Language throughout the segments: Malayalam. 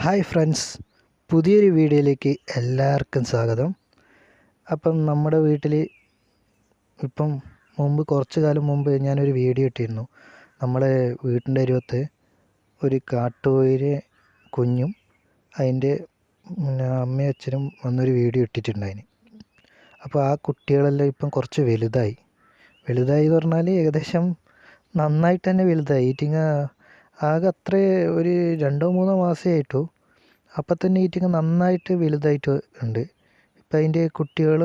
ഹായ് ഫ്രണ്ട്സ് പുതിയൊരു വീഡിയോയിലേക്ക് എല്ലാവർക്കും സ്വാഗതം. അപ്പം നമ്മുടെ വീട്ടിൽ ഇപ്പം മുമ്പ് കുറച്ച് കാലം മുമ്പ് ഞാനൊരു വീഡിയോ ഇട്ടിരുന്നു. നമ്മളെ വീട്ടിന്റെ അരുവത്ത് ഒരു കാട്ടുകോഴിയുടെ കുഞ്ഞും അതിന്റെ അമ്മയും അച്ഛനും വന്നൊരു വീഡിയോ ഇട്ടിട്ടുണ്ടായിന്. അപ്പോൾ ആ കുട്ടികളെല്ലാം ഇപ്പം കുറച്ച് വലുതായി. വലുതായി എന്ന് പറഞ്ഞാൽ ഏകദേശം നന്നായിട്ട് തന്നെ വലുതായി. ഈറ്റിങ്ങ ആകെ അത്ര ഒരു രണ്ടോ മൂന്നോ മാസമേ ആയിട്ടു. അപ്പം തന്നെ ഈറ്റിങ്ങ നന്നായിട്ട് വലുതായിട്ട് ഉണ്ട്. ഇപ്പം അതിന്റെ കുട്ടികൾ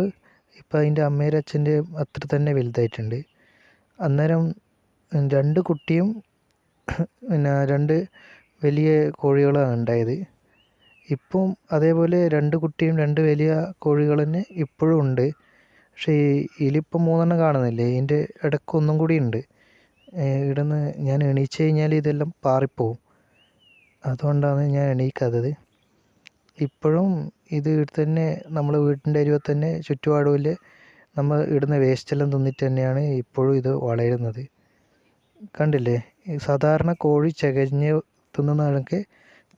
ഇപ്പം അതിന്റെ അമ്മയുടെ അച്ഛന്റെ അത്ര തന്നെ വലുതായിട്ടുണ്ട്. അന്നേരം രണ്ട് കുട്ടിയും പിന്നെ രണ്ട് വലിയ കോഴികളാണ് ഉണ്ടായത്. ഇപ്പം അതേപോലെ രണ്ട് കുട്ടിയും രണ്ട് വലിയ കോഴികൾ തന്നെ ഇപ്പോഴും ഉണ്ട്. പക്ഷേ ഇതിലിപ്പം മൂന്നെണ്ണം കാണുന്നില്ലേ? ഇതിന്റെ ഇടയ്ക്ക് ഒന്നും കൂടി ഉണ്ട്. ഇവിടുന്ന് ഞാൻ എണീച്ച് കഴിഞ്ഞാൽ ഇതെല്ലാം പാറിപ്പോവും. അതുകൊണ്ടാണ് ഞാൻ എണീക്കാത്തത്. ഇപ്പോഴും ഇത് ഇവിടെ തന്നെ നമ്മളെ വീട്ടിന്റെ അരുവത്ത് തന്നെ ചുറ്റുപാടുമിൽ നമ്മൾ ഇടുന്ന വേസ്റ്റെല്ലാം തിന്നിട്ട് തന്നെയാണ് ഇപ്പോഴും ഇത് വളരുന്നത്. കണ്ടില്ലേ? സാധാരണ കോഴി ചകഞ്ഞ് തിന്നുന്ന കണക്ക്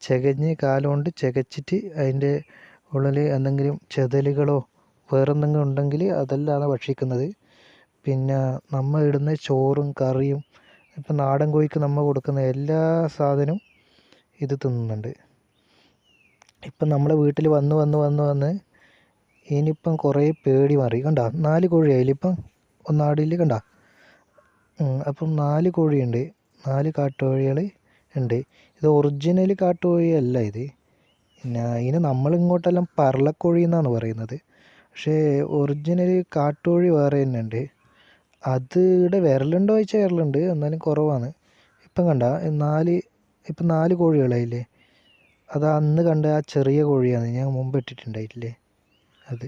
ചകഞ്ഞ് കാലുകൊണ്ട് ചകച്ചിട്ട് അതിന്റെ ഉള്ളിൽ എന്തെങ്കിലും ചെതലുകളോ വേറെന്തെങ്കിലും ഉണ്ടെങ്കിൽ അതെല്ലാമാണ് ഭക്ഷിക്കുന്നത്. പിന്നെ നമ്മൾ ഇടുന്ന ചോറും കറിയും ഇപ്പം നാടൻ കോഴിക്ക് നമ്മൾ കൊടുക്കുന്ന എല്ലാ സാധനവും ഇത് തിന്നുന്നുണ്ട്. ഇപ്പം നമ്മളെ വീട്ടിൽ വന്ന് വന്ന് വന്ന് വന്ന് ഇനിയിപ്പം കുറേ പേടി മാറി. കണ്ട നാല് കോഴിയായി ഇപ്പം ഒന്നാടിൽ കണ്ട? അപ്പം നാല് കോഴിയുണ്ട് നാല് കാട്ടുകോഴികൾ ഉണ്ട്. ഇത് ഒറിജിനൽ കാട്ടുകോഴി അല്ല ഇത് ഇതിന് നമ്മളിങ്ങോട്ടെല്ലാം പറളക്കോഴി എന്നാണ് പറയുന്നത്. പക്ഷേ ഒറിജിനൽ കാട്ടുകോഴി വേറെ തന്നെ ഉണ്ട് അത് ഇവിടെ വിരലുണ്ടോ ചോദിച്ചാൽ വിരലുണ്ട് എന്നാലും കുറവാണ്. ഇപ്പം കണ്ട നാല് ഇപ്പം നാല് കോഴികളായില്ലേ? അത് അന്ന് കണ്ട ആ ചെറിയ കോഴിയാണ് ഞാൻ മുമ്പ് ഇട്ടിട്ടുണ്ടായിട്ടില്ലേ? അത്.